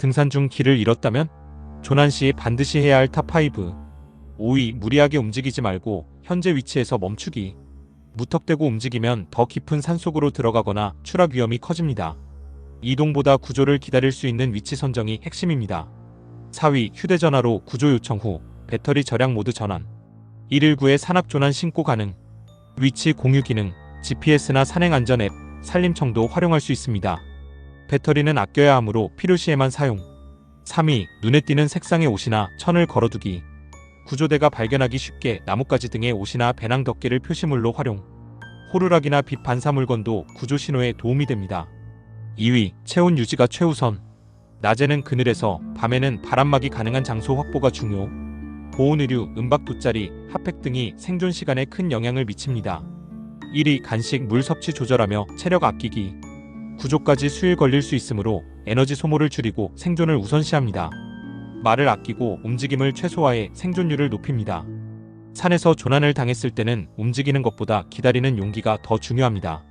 등산 중 길을 잃었다면? 조난 시 반드시 해야 할 탑5. 5위 무리하게 움직이지 말고 현재 위치에서 멈추기. 무턱대고 움직이면 더 깊은 산속으로 들어가거나 추락 위험이 커집니다. 이동보다 구조를 기다릴 수 있는 위치 선정이 핵심입니다. 4위 휴대전화로 구조 요청 후 배터리 절약 모드 전환. 119의 산악 조난 신고 가능. 위치 공유 기능, GPS나 산행 안전 앱, 산림청도 활용할 수 있습니다. 배터리는 아껴야 하므로 필요시에만 사용. 3위 눈에 띄는 색상의 옷이나 천을 걸어두기. 구조대가 발견하기 쉽게 나뭇가지 등의 옷이나 배낭 덮개를 표시물로 활용. 호루라기나 빛 반사 물건도 구조 신호에 도움이 됩니다. 2위 체온 유지가 최우선. 낮에는 그늘에서 밤에는 바람막이 가능한 장소 확보가 중요. 보온 의류, 은박 돗자리, 핫팩 등이 생존 시간에 큰 영향을 미칩니다. 1위 간식 물 섭취 조절하며 체력 아끼기. 구조까지 수일 걸릴 수 있으므로 에너지 소모를 줄이고 생존을 우선시합니다. 말을 아끼고 움직임을 최소화해 생존율을 높입니다. 산에서 조난을 당했을 때는 움직이는 것보다 기다리는 용기가 더 중요합니다.